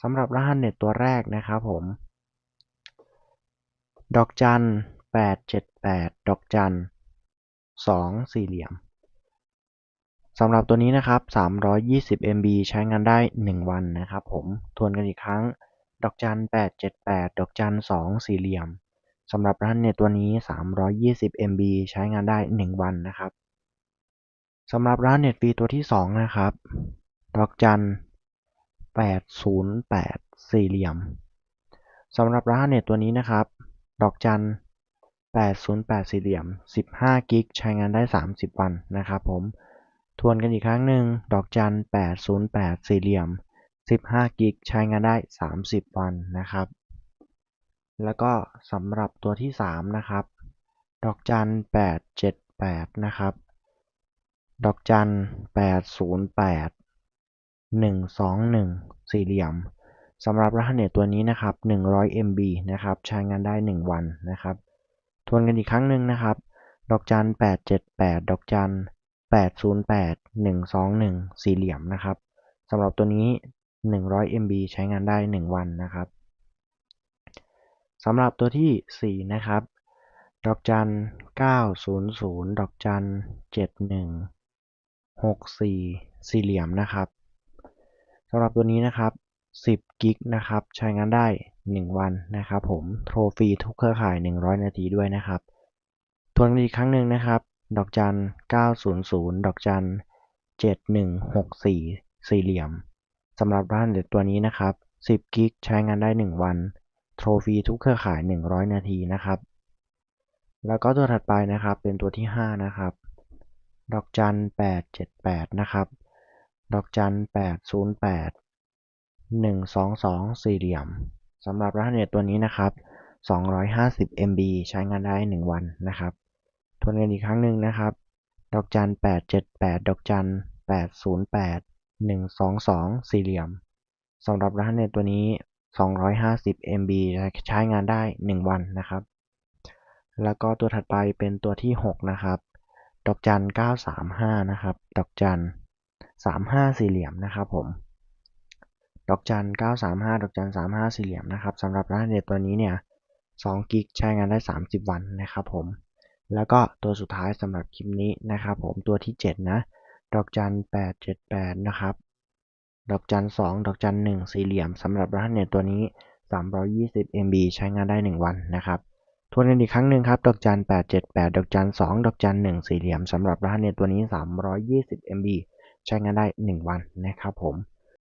สำหรับรหัสเน็ตตัวแรกนะครับผม ดอกจัน878 ดอกจัน2สี่เหลี่ยมสำหรับตัวนี้นะครับ 320 MB ใช้งานได้ 1 วันนะครับผม ทวนกันอีกครั้ง ดอกจัน 878 ดอกจัน 2 สี่เหลี่ยม สำหรับรหัสเน็ตตัวนี้ 320 MB ใช้งานได้ 1 วันนะครับ สำหรับรหัสเน็ตฟรีตัวที่ 2 นะครับ ดอกจัน 808 สี่เหลี่ยมสำหรับรหัสเน็ตตัวนี้นะครับ ดอกจัน 808 สี่เหลี่ยม 15 กิก ใช้งานได้ 30 วันนะครับผม ทวนกันอีกครั้งหนึ่ง ดอกจัน 808 สี่เหลี่ยม 15 กิก ใช้งานได้ 30 วันนะครับ แล้วก็สำหรับตัวที่ 3 นะครับ ดอกจัน 878 นะครับ ดอกจัน 808 121 สี่เหลี่ยมสำหรับรหัสเน็ตตัวนี้นะครับ 100 MB นะครับ ใช้งานได้ 1 วันนะครับ ทวนกันอีกครั้งหนึ่งนะครับ ดอกจัน 878 ดอกจัน 808 121 สี่เหลี่ยมนะครับ สำหรับตัวนี้ 100 MB ใช้งานได้ 1 วันนะครับ สำหรับตัวที่ 4 นะครับ ดอกจัน 900 ดอกจัน 71 64 สี่เหลี่ยมนะครับ สำหรับตัวนี้นะครับ 10กิกนะครับ ใช้งานได้ 1 วันนะครับผม โทรฟรีทุกเครือข่าย 100 นาทีด้วยนะครับ ทวนอีกครั้งหนึ่งนะครับ ดอกจัน 900 ดอกจัน 7164 สี่เหลี่ยมสำหรับร้านเด็ดตัวนี้นะครับ 10กิกใช้งานได้ 1 วัน โทรฟรีทุกเครือข่าย 100 นาทีนะครับ แล้วก็ตัวถัดไปนะครับ เป็นตัวที่ 5 นะครับ ดอกจัน 878 นะครับ ดอกจัน808 122สี่เหลี่ยมสำหรับรหัสเน็ตตัวนี้นะครับ250 MB ใช้งานได้1วันนะครับทวนกันอีกครั้งหนึ่งนะครับ ดอกจัน878ดอกจัน808 122สี่เหลี่ยมสำหรับรหัสเน็ตตัวนี้250 MB ใช้งานได้1วันนะครับแล้วก็ตัวถัดไปเป็นตัวที่ 6 นะครับ ดอกจัน 935 นะครับ ดอกจัน 35 สี่เหลี่ยมนะครับผม ดอกจัน 935 ดอกจัน 35 สี่เหลี่ยมนะครับสำหรับรหัสเน็ตตัวนี้เนี่ย2กิกใช้งานได้ 30 วันนะครับผม แล้วก็ตัวสุดท้ายสำหรับคลิปนี้นะครับผมตัวที่ 7 นะ ดอกจัน 878 นะครับ ดอกจัน 2 ดอกจัน 1 สี่เหลี่ยมสำหรับรหัสเน็ตตัวนี้ 320 MB ใช้งานได้ 1 วันนะครับทวนกันอีกครั้งหนึ่งครับ ดอกจัน 878 ดอกจัน 2 ดอกจัน 1 สี่เหลี่ยมสำหรับรหัสเน็ตตัวนี้ 320 MB ใช้งานได้ 1 วันนะครับผม